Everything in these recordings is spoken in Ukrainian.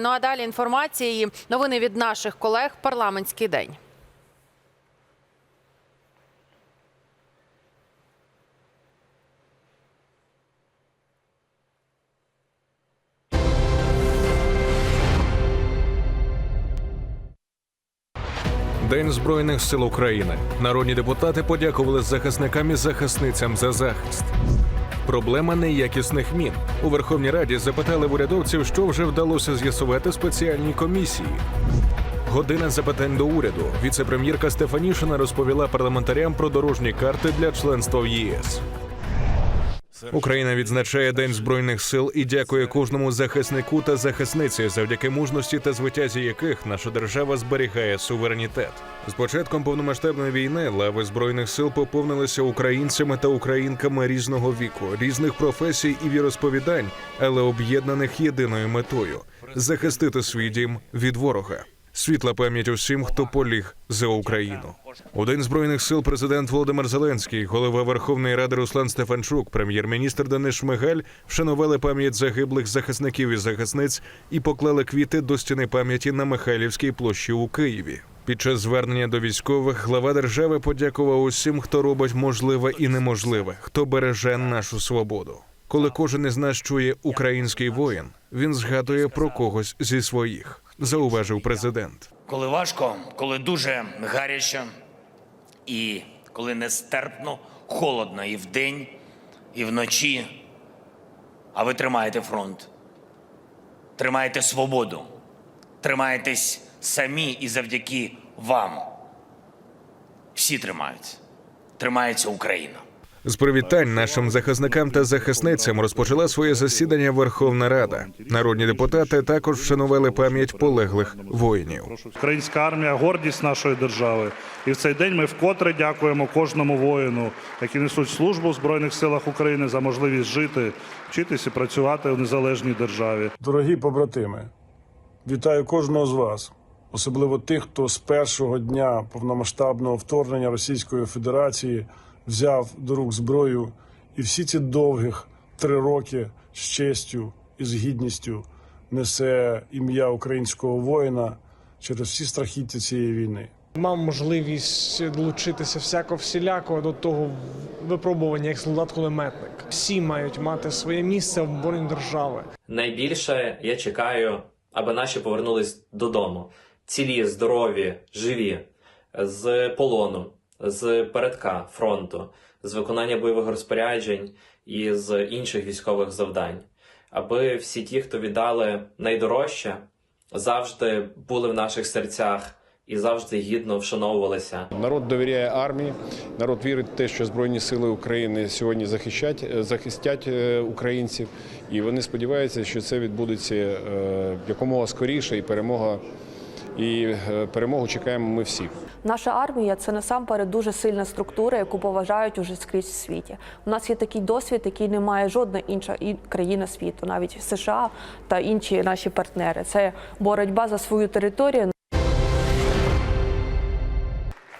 Ну а далі інформації, новини від наших колег. Парламентський день. День Збройних сил України. Народні депутати подякували захисникам і захисницям за захист. Проблема неякісних мін. У Верховній Раді запитали в урядовців, що вже вдалося з'ясувати спеціальній комісії. Година запитань до уряду. Віце-прем'єрка Стефанішина розповіла парламентарям про дорожні карти для членства в ЄС. Україна відзначає День збройних сил і дякує кожному захиснику та захисниці, завдяки мужності та звитязі яких наша держава зберігає суверенітет. З початком повномасштабної війни лави збройних сил поповнилися українцями та українками різного віку, різних професій і віросповідань, але об'єднаних єдиною метою захистити свій дім від ворога. Світла пам'ять усім, хто поліг за Україну. У День збройних сил президент Володимир Зеленський, голова Верховної Ради Руслан Стефанчук, прем'єр-міністр Денис Шмигаль вшанували пам'ять загиблих захисників і захисниць і поклали квіти до стіни пам'яті на Михайлівській площі у Києві. Під час звернення до військових глава держави подякував усім, хто робить можливе і неможливе, хто береже нашу свободу. Коли кожен із нас чує український воїн, він згадує про когось зі своїх, зауважив президент. Коли важко, коли дуже гаряче, і коли нестерпно, холодно і вдень, і вночі. А ви тримаєте фронт, тримаєте свободу, тримаєтесь самі і завдяки вам. Всі тримаються. Тримається Україна. З привітань нашим захисникам та захисницям розпочала своє засідання Верховна Рада. Народні депутати також вшанували пам'ять полеглих воїнів. Українська армія гордість нашої держави. І в цей день ми вкотре дякуємо кожному воїну, які несуть службу в Збройних силах України за можливість жити, вчитися і працювати в незалежній державі. Дорогі побратими, вітаю кожного з вас, особливо тих, хто з першого дня повномасштабного вторгнення Російської Федерації взяв до рук зброю і всі ці довгих три роки з честю і з гідністю несе ім'я українського воїна через всі страхіття цієї війни. Мав можливість долучитися всяко всіляко до того випробування як солдат-кулеметник. Всі мають мати своє місце в обороні держави. Найбільше я чекаю, аби наші повернулись додому. Цілі, здорові, живі, з полону, з передка фронту, з виконання бойових розпоряджень і з інших військових завдань. Аби всі ті, хто віддали найдорожче, завжди були в наших серцях і завжди гідно вшановувалися. Народ довіряє армії, народ вірить в те, що Збройні Сили України сьогодні захищать, е, захистять е, українців, і вони сподіваються, що це відбудеться е, якомога скоріше, і перемога і е, перемогу чекаємо ми всі. Наша армія це насамперед дуже сильна структура, яку поважають уже скрізь в світі. У нас є такий досвід, який не має жодна інша країна світу, навіть США та інші наші партнери. Це боротьба за свою територію.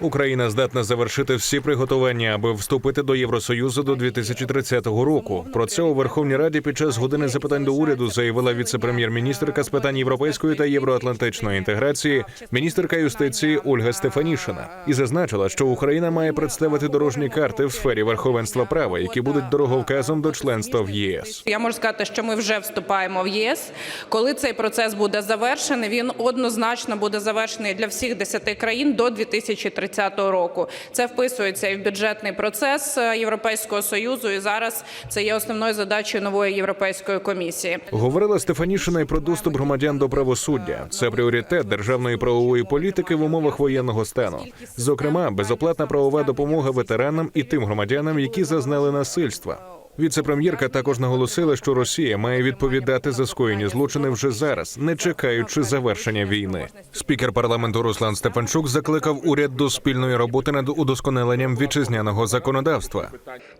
Україна здатна завершити всі приготування, аби вступити до Євросоюзу до 2030 року. Про це у Верховній Раді під час години запитань до уряду заявила віце-прем'єр-міністрка з питань європейської та євроатлантичної інтеграції, міністерка юстиції Ольга Стефанішина, і зазначила, що Україна має представити дорожні карти в сфері верховенства права, які будуть дороговказом до членства в ЄС. Я можу сказати, що ми вже вступаємо в єС. Коли цей процес буде завершений, він однозначно буде завершений для всіх 10 країн до 2030 року. Це вписується і в бюджетний процес е, Європейського союзу. І зараз це є основною задачею нової європейської комісії. Говорила Стефанішина і про доступ громадян до правосуддя. Це пріоритет державної правової політики в умовах воєнного стану. Зокрема, безоплатна правова допомога ветеранам і тим громадянам, які зазнали насильства. Віце-прем'єрка також наголосила, що Росія має відповідати за скоєні злочини вже зараз, не чекаючи завершення війни. Спікер парламенту Руслан Стефанчук закликав уряд до спільної роботи над удосконаленням вітчизняного законодавства.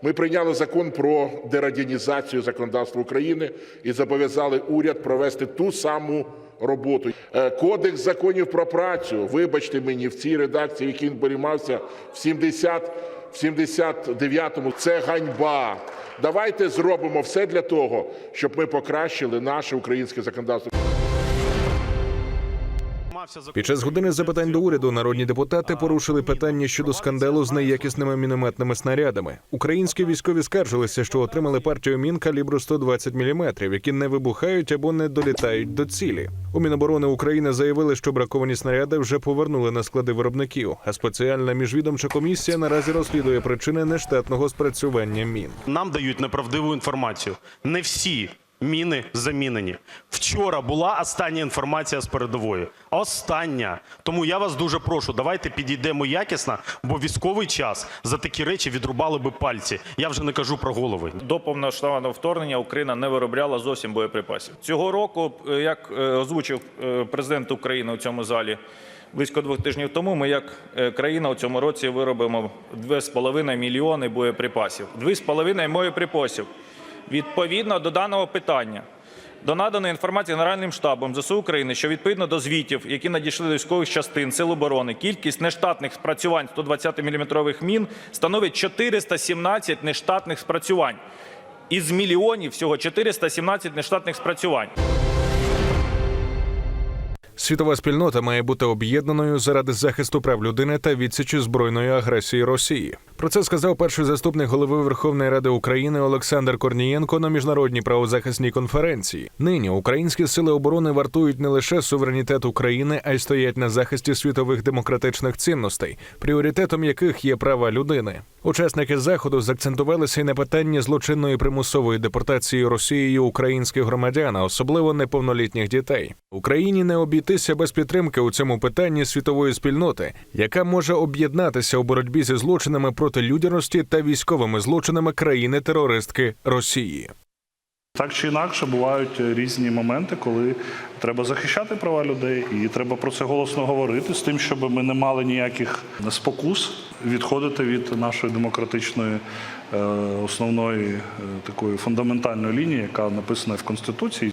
Ми прийняли закон про дерадянізацію законодавства України і зобов'язали уряд провести ту саму роботу. Е, Кодекс законів про працю, вибачте мені, в цій редакції, він приймався в 70 в 79-му, це ганьба. Давайте зробимо все для того, щоб ми покращили наше українське законодавство. Під час години запитань до уряду народні депутати порушили питання щодо скандалу з неякісними мінометними снарядами. Українські військові скаржилися, що отримали партію мін калібру 120 мм, які не вибухають або не долітають до цілі. У Міноборони України заявили, що браковані снаряди вже повернули на склади виробників. А спеціальна міжвідомча комісія наразі розслідує причини нештатного спрацювання мін. нам дають неправдиву інформацію. Не всі міни замінені. Вчора була остання інформація з передової. Остання. Тому я вас дуже прошу, давайте підійдемо якісно, бо військовий час за такі речі відрубали би пальці. Я вже не кажу про голови. До повноштабного вторгнення Україна не виробляла зовсім боєприпасів. Цього року, е, як е, озвучив е, президент України у цьому залі близько двох тижнів тому, ми як країна у цьому році виробимо 2,5 мільйони боєприпасів. 2,5 боєприпасів. Відповідно до даного питання. До наданої інформації Генеральним штабом ЗСУ України, що відповідно до звітів, які надійшли до військових частин Сил оборони, кількість нештатних спрацювань 120 мм мін становить 417 нештатних спрацювань. Із мільйонів всього 417 нештатних спрацювань. Світова спільнота має бути об'єднаною заради захисту прав людини та відсічі збройної агресії Росії. Про це сказав перший заступник голови Верховної Ради України Олександр Корнієнко на міжнародній правозахисній конференції. Нині українські сили оборони вартують не лише суверенітет України, а й стоять на захисті світових демократичних цінностей, пріоритетом яких є права людини. Учасники заходу закцентувалися й на питанні злочинної примусової депортації Росією українських громадян, особливо неповнолітніх дітей. Україні не обійтися без підтримки у цьому питанні світової спільноти, яка може об'єднатися у боротьбі зі злочинами проти людяності та військовими злочинами країни-терористки Росії. Так чи інакше бувають різні моменти, коли треба захищати права людей, і треба про це голосно говорити з тим, щоб ми не мали ніяких спокус відходити від нашої демократичної е, основної е, такої фундаментальної лінії, яка написана в конституції.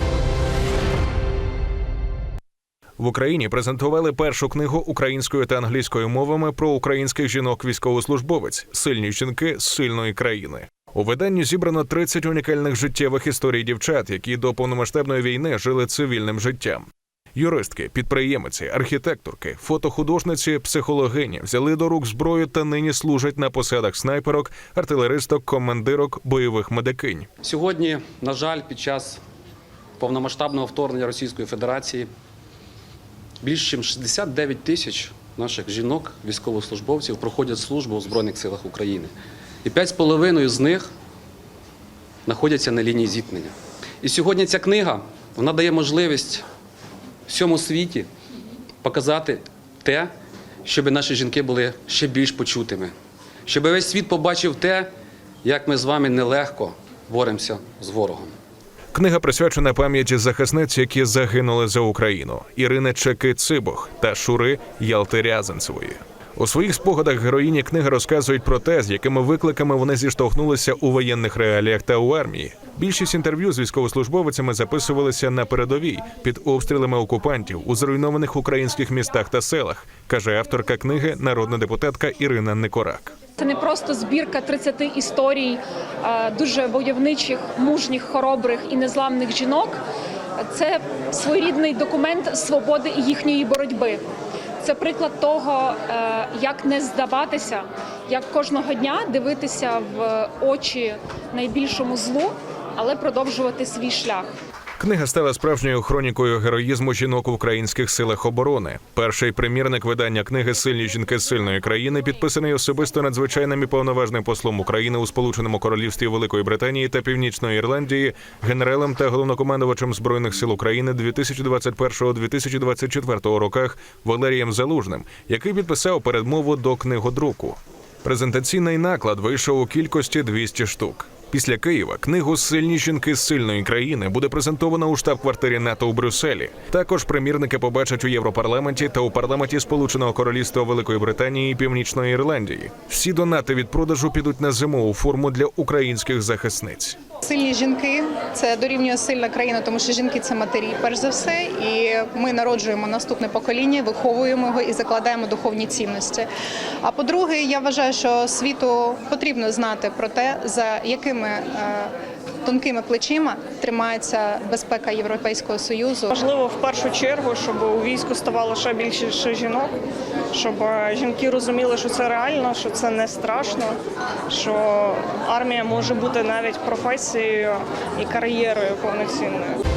В Україні презентували першу книгу українською та англійською мовами про українських жінок-військовослужбовець сильні жінки з сильної країни. У виданні зібрано 30 унікальних життєвих історій дівчат, які до повномасштабної війни жили цивільним життям. Юристки, підприємиці, архітекторки, фотохудожниці, психологині взяли до рук зброю та нині служать на посадах снайперок, артилеристок, командирок, бойових медикинь. Сьогодні, на жаль, під час повномасштабного вторгнення Російської Федерації більш ніж 69 тисяч наших жінок, військовослужбовців, проходять службу у Збройних силах України. І 5,5 з них знаходяться на лінії зіткнення. І сьогодні ця книга вона дає можливість всьому світі показати те, щоб наші жінки були ще більш почутими, щоб весь світ побачив те, як ми з вами нелегко боремося з ворогом. Книга присвячена пам'яті захисниць, які загинули за Україну Ірини Чеки Цибох та Шури Ялти Рязанцевої. У своїх спогадах героїні книги розказують про те, з якими викликами вони зіштовхнулися у воєнних реаліях та у армії. Більшість інтерв'ю з військовослужбовицями записувалися на передовій під обстрілами окупантів у зруйнованих українських містах та селах, каже авторка книги, народна депутатка Ірина Никорак. Це не просто збірка 30 історій е, дуже войовничих, мужніх, хоробрих і незламних жінок. Це своєрідний документ свободи і їхньої боротьби. Це приклад того, е, як не здаватися, як кожного дня дивитися в очі найбільшому злу, але продовжувати свій шлях. Книга стала справжньою хронікою героїзму жінок в українських силах оборони. Перший примірник видання книги Сильні жінки сильної країни підписаний особисто надзвичайним і повноважним послом України у Сполученому Королівстві Великої Британії та Північної Ірландії, генералом та головнокомандувачем збройних сил України 2021-2024 роках Валерієм Залужним, який підписав передмову до книгодруку. Презентаційний наклад вийшов у кількості 200 штук. Після Києва книгу Сильні жінки з сильної країни буде презентована у штаб-квартирі НАТО у Брюсселі. Також примірники побачать у Європарламенті та у парламенті Сполученого Королівства Великої Британії і Північної Ірландії. Всі донати від продажу підуть на зимову форму для українських захисниць. Сильні жінки це дорівнює сильна країна, тому що жінки це матері, перш за все, і ми народжуємо наступне покоління, виховуємо його і закладаємо духовні цінності. А по-друге, я вважаю, що світу потрібно знати про те, за якими е, тонкими плечима тримається безпека Європейського союзу. Важливо в першу чергу, щоб у війську ставало ще більше жінок, щоб е, жінки розуміли, що це реально, що це не страшно, що армія може бути навіть професією і кар'єрою повноцінною.